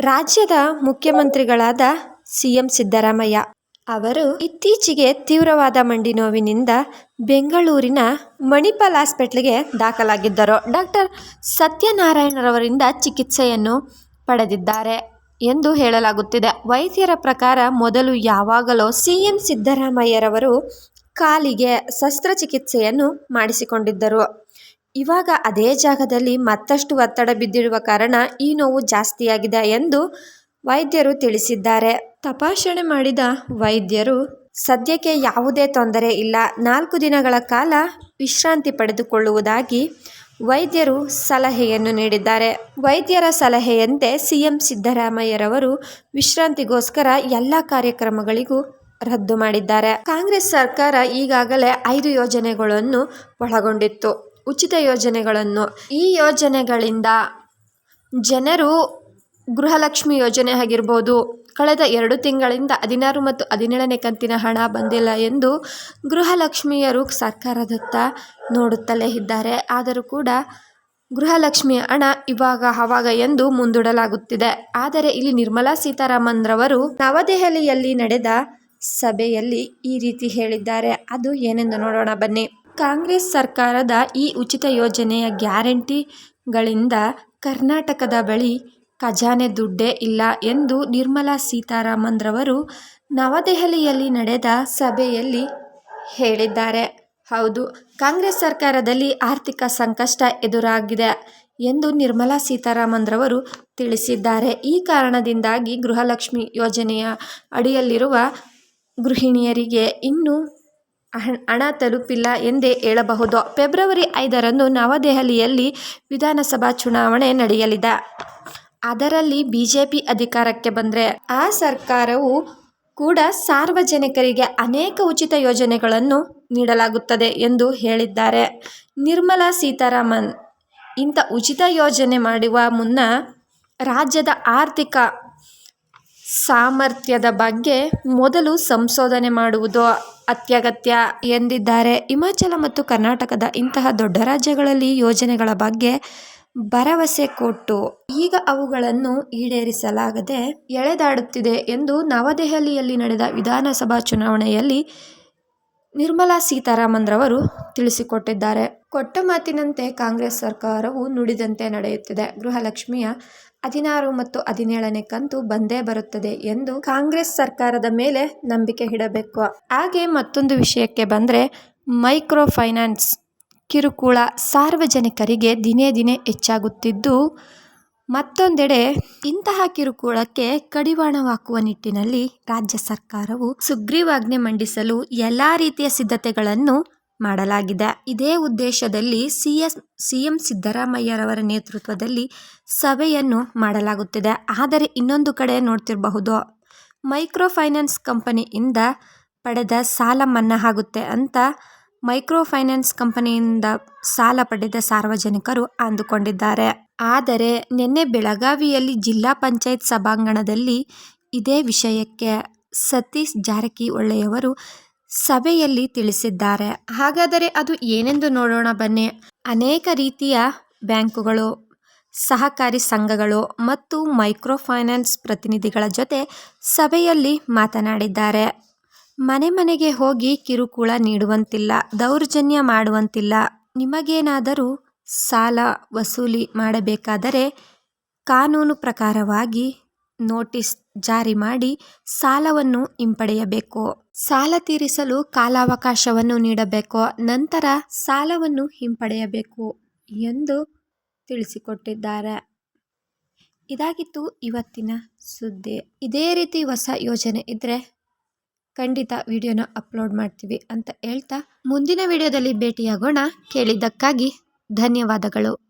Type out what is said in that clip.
ರಾಜ್ಯದ ಮುಖ್ಯಮಂತ್ರಿಗಳಾದ ಸಿಎಂ ಸಿದ್ದರಾಮಯ್ಯ ಅವರು ಇತ್ತೀಚೆಗೆ ತೀವ್ರವಾದ ಮಂಡಿ ನೋವಿನಿಂದ ಬೆಂಗಳೂರಿನ ಮಣಿಪಾಲ್ ಆಸ್ಪತ್ರೆಗೆ ದಾಖಲಾಗಿದ್ದರು. ಡಾಕ್ಟರ್ ಸತ್ಯನಾರಾಯಣರವರಿಂದ ಚಿಕಿತ್ಸೆಯನ್ನು ಪಡೆದಿದ್ದಾರೆ ಎಂದು ಹೇಳಲಾಗುತ್ತಿದೆ. ವೈದ್ಯರ ಪ್ರಕಾರ ಮೊದಲು ಯಾವಾಗಲೋ ಸಿಎಂ ಸಿದ್ದರಾಮಯ್ಯರವರು ಕಾಲಿಗೆ ಶಸ್ತ್ರಚಿಕಿತ್ಸೆಯನ್ನು ಮಾಡಿಸಿಕೊಂಡಿದ್ದರು. ಇವಾಗ ಅದೇ ಜಾಗದಲ್ಲಿ ಮತ್ತಷ್ಟು ಒತ್ತಡ ಬಿದ್ದಿರುವ ಕಾರಣ ಈ ನೋವು ಜಾಸ್ತಿಯಾಗಿದೆ ಎಂದು ವೈದ್ಯರು ತಿಳಿಸಿದ್ದಾರೆ. ತಪಾಸಣೆ ಮಾಡಿದ ವೈದ್ಯರು, ಸದ್ಯಕ್ಕೆ ಯಾವುದೇ ತೊಂದರೆ ಇಲ್ಲ. ನಾಲ್ಕು ದಿನಗಳ ಕಾಲ ವಿಶ್ರಾಂತಿ ಪಡೆದುಕೊಳ್ಳುವುದಾಗಿ ವೈದ್ಯರು ಸಲಹೆಯನ್ನು ನೀಡಿದ್ದಾರೆ. ವೈದ್ಯರ ಸಲಹೆಯಂತೆ ಸಿಎಂ ಸಿದ್ದರಾಮಯ್ಯರವರು ವಿಶ್ರಾಂತಿಗೋಸ್ಕರ ಎಲ್ಲ ಕಾರ್ಯಕ್ರಮಗಳಿಗೂ ರದ್ದು ಮಾಡಿದ್ದಾರೆ. ಕಾಂಗ್ರೆಸ್ ಸರ್ಕಾರ ಈಗಾಗಲೇ ಐದು ಯೋಜನೆಗಳನ್ನು ಒಳಗೊಂಡಿತ್ತು. ಉಚಿತ ಯೋಜನೆಗಳನ್ನು. ಈ ಯೋಜನೆಗಳಿಂದ ಜನರು ಗೃಹಲಕ್ಷ್ಮಿ ಯೋಜನೆ ಆಗಿರ್ಬೋದು, ಕಳೆದ ಎರಡು ತಿಂಗಳಿಂದ ಹದಿನಾರು ಮತ್ತು ಹದಿನೇಳನೇ ಕಂತಿನ ಹಣ ಬಂದಿಲ್ಲ ಎಂದು ಗೃಹಲಕ್ಷ್ಮಿಯರು ಸರ್ಕಾರದತ್ತ ನೋಡುತ್ತಲೇ ಇದ್ದಾರೆ. ಆದರೂ ಕೂಡ ಗೃಹಲಕ್ಷ್ಮಿಯ ಹಣ ಇವಾಗ ಆವಾಗ ಎಂದು ಮುಂದೂಡಲಾಗುತ್ತಿದೆ. ಆದರೆ ಇಲ್ಲಿ ನಿರ್ಮಲಾ ಸೀತಾರಾಮನ್ರವರು ನವದೆಹಲಿಯಲ್ಲಿ ನಡೆದ ಸಭೆಯಲ್ಲಿ ಈ ರೀತಿ ಹೇಳಿದ್ದಾರೆ. ಅದು ಏನೆಂದು ನೋಡೋಣ ಬನ್ನಿ. ಕಾಂಗ್ರೆಸ್ ಸರ್ಕಾರದ ಈ ಉಚಿತ ಯೋಜನೆಯ ಗ್ಯಾರಂಟಿಗಳಿಂದ ಕರ್ನಾಟಕದ ಬಳಿ ಖಜಾನೆ ದುಡ್ಡೇ ಇಲ್ಲ ಎಂದು ನಿರ್ಮಲಾ ಸೀತಾರಾಮನ್ರವರು ನವದೆಹಲಿಯಲ್ಲಿ ನಡೆದ ಸಭೆಯಲ್ಲಿ ಹೇಳಿದ್ದಾರೆ. ಹೌದು, ಕಾಂಗ್ರೆಸ್ ಸರ್ಕಾರದಲ್ಲಿ ಆರ್ಥಿಕ ಸಂಕಷ್ಟ ಎದುರಾಗಿದೆ ಎಂದು ನಿರ್ಮಲಾ ಸೀತಾರಾಮನ್ರವರು ತಿಳಿಸಿದ್ದಾರೆ. ಈ ಕಾರಣದಿಂದಾಗಿ ಗೃಹಲಕ್ಷ್ಮಿ ಯೋಜನೆಯ ಅಡಿಯಲ್ಲಿರುವ ಗೃಹಿಣಿಯರಿಗೆ ಇನ್ನೂ ಹಣ ತಲುಪಿಲ್ಲ ಎಂದೇ ಹೇಳಬಹುದು. ಫೆಬ್ರವರಿ ಐದರಂದು ನವದೆಹಲಿಯಲ್ಲಿ ವಿಧಾನಸಭಾ ಚುನಾವಣೆ ನಡೆಯಲಿದೆ. ಅದರಲ್ಲಿ ಬಿಜೆಪಿ ಅಧಿಕಾರಕ್ಕೆ ಬಂದರೆ ಆ ಸರ್ಕಾರವು ಕೂಡ ಸಾರ್ವಜನಿಕರಿಗೆ ಅನೇಕ ಉಚಿತ ಯೋಜನೆಗಳನ್ನು ನೀಡಲಾಗುತ್ತದೆ ಎಂದು ಹೇಳಿದ್ದಾರೆ. ನಿರ್ಮಲಾ ಸೀತಾರಾಮನ್ ಇಂಥ ಉಚಿತ ಯೋಜನೆ ಮಾಡುವ ಮುನ್ನ ರಾಜ್ಯದ ಆರ್ಥಿಕ ಸಾಮರ್ಥ್ಯದ ಬಗ್ಗೆ ಮೊದಲು ಸಂಶೋಧನೆ ಮಾಡುವುದು ಅತ್ಯಗತ್ಯ ಎಂದಿದ್ದಾರೆ. ಹಿಮಾಚಲ ಮತ್ತು ಕರ್ನಾಟಕದ ಇಂತಹ ದೊಡ್ಡ ರಾಜ್ಯಗಳಲ್ಲಿ ಯೋಜನೆಗಳ ಬಗ್ಗೆ ಭರವಸೆ ಕೊಟ್ಟು ಈಗ ಅವುಗಳನ್ನು ಈಡೇರಿಸಲಾಗದೆ ಎಳೆದಾಡುತ್ತಿದೆ ಎಂದು ನವದೆಹಲಿಯಲ್ಲಿ ನಡೆದ ವಿಧಾನಸಭಾ ಚುನಾವಣೆಯಲ್ಲಿ ನಿರ್ಮಲಾ ಸೀತಾರಾಮನ್ರವರು ತಿಳಿಸಿಕೊಟ್ಟಿದ್ದಾರೆ. ಕೊಟ್ಟ ಮಾತಿನಂತೆ ಕಾಂಗ್ರೆಸ್ ಸರ್ಕಾರವು ನುಡಿದಂತೆ ನಡೆಯುತ್ತಿದೆ. ಗೃಹಲಕ್ಷ್ಮಿಯ ಹದಿನಾರು ಮತ್ತು ಹದಿನೇಳನೇ ಕಂತು ಬಂದೇ ಬರುತ್ತದೆ ಎಂದು ಕಾಂಗ್ರೆಸ್ ಸರ್ಕಾರದ ಮೇಲೆ ನಂಬಿಕೆ ಇಡಬೇಕು. ಹಾಗೆ ಮತ್ತೊಂದು ವಿಷಯಕ್ಕೆ ಬಂದರೆ ಮೈಕ್ರೋ ಫೈನಾನ್ಸ್ ಕಿರುಕುಳ ಸಾರ್ವಜನಿಕರಿಗೆ ದಿನೇ ದಿನೇ ಹೆಚ್ಚಾಗುತ್ತಿದ್ದು, ಮತ್ತೊಂದೆಡೆ ಇಂತಹ ಕಿರುಕುಳಕ್ಕೆ ಕಡಿವಾಣ ಹಾಕುವ ನಿಟ್ಟಿನಲ್ಲಿ ರಾಜ್ಯ ಸರ್ಕಾರವು ಸುಗ್ರೀವಾಜ್ಞೆ ಮಂಡಿಸಲು ಎಲ್ಲ ರೀತಿಯ ಸಿದ್ಧತೆಗಳನ್ನು ಮಾಡಲಾಗಿದೆ. ಇದೇ ಉದ್ದೇಶದಲ್ಲಿ ಸಿಎಸ್, ಸಿಎಂ ಸಿದ್ದರಾಮಯ್ಯರವರ ನೇತೃತ್ವದಲ್ಲಿ ಸಭೆಯನ್ನು ಮಾಡಲಾಗುತ್ತಿದೆ. ಆದರೆ ಇನ್ನೊಂದು ಕಡೆ ನೋಡ್ತಿರಬಹುದು ಮೈಕ್ರೋ ಫೈನಾನ್ಸ್ ಕಂಪನಿಯಿಂದ ಪಡೆದ ಸಾಲ ಮನ್ನಾ ಆಗುತ್ತೆ ಅಂತ ಮೈಕ್ರೋ ಫೈನಾನ್ಸ್ ಕಂಪನಿಯಿಂದ ಸಾಲ ಪಡೆದ ಸಾರ್ವಜನಿಕರು ಅಂದುಕೊಂಡಿದ್ದಾರೆ. ಆದರೆ ನಿನ್ನೆ ಬೆಳಗಾವಿಯಲ್ಲಿ ಜಿಲ್ಲಾ ಪಂಚಾಯತ್ ಸಭಾಂಗಣದಲ್ಲಿ ಇದೇ ವಿಷಯಕ್ಕೆ ಸತೀಶ್ ಜಾರಕಿಹೊಳಿಯವರು ಸಭೆಯಲ್ಲಿ ತಿಳಿಸಿದ್ದಾರೆ. ಹಾಗಾದರೆ ಅದು ಏನೆಂದು ನೋಡೋಣ ಬನ್ನಿ. ಅನೇಕ ರೀತಿಯ ಬ್ಯಾಂಕುಗಳು, ಸಹಕಾರಿ ಸಂಘಗಳು ಮತ್ತು ಮೈಕ್ರೋ ಫೈನಾನ್ಸ್ ಪ್ರತಿನಿಧಿಗಳ ಜೊತೆ ಸಭೆಯಲ್ಲಿ ಮಾತನಾಡಿದ್ದಾರೆ. ಮನೆ ಮನೆಗೆ ಹೋಗಿ ಕಿರುಕುಳ ನೀಡುವಂತಿಲ್ಲ, ದೌರ್ಜನ್ಯ ಮಾಡುವಂತಿಲ್ಲ. ನಿಮಗೇನಾದರೂ ಸಾಲ ವಸೂಲಿ ಮಾಡಬೇಕಾದರೆ ಕಾನೂನು ಪ್ರಕಾರವಾಗಿ ನೋಟಿಸ್ ಜಾರಿ ಮಾಡಿ ಸಾಲವನ್ನು ಹಿಂಪಡೆಯಬೇಕು. ಸಾಲ ತೀರಿಸಲು ಕಾಲಾವಕಾಶವನ್ನು ನೀಡಬೇಕು. ನಂತರ ಸಾಲವನ್ನು ಹಿಂಪಡೆಯಬೇಕು ಎಂದು ತಿಳಿಸಿಕೊಟ್ಟಿದ್ದಾರೆ. ಇದಾಗಿತ್ತು ಇವತ್ತಿನ ಸುದ್ದಿ. ಇದೇ ರೀತಿ ಹೊಸ ಯೋಜನೆ ಇದ್ದರೆ ಖಂಡಿತ ವಿಡಿಯೋನ ಅಪ್ಲೋಡ್ ಮಾಡ್ತೀವಿ ಅಂತ ಹೇಳ್ತಾ ಮುಂದಿನ ವಿಡಿಯೋದಲ್ಲಿ ಭೇಟಿಯಾಗೋಣ. ಕೇಳಿದ್ದಕ್ಕಾಗಿ ಧನ್ಯವಾದಗಳು.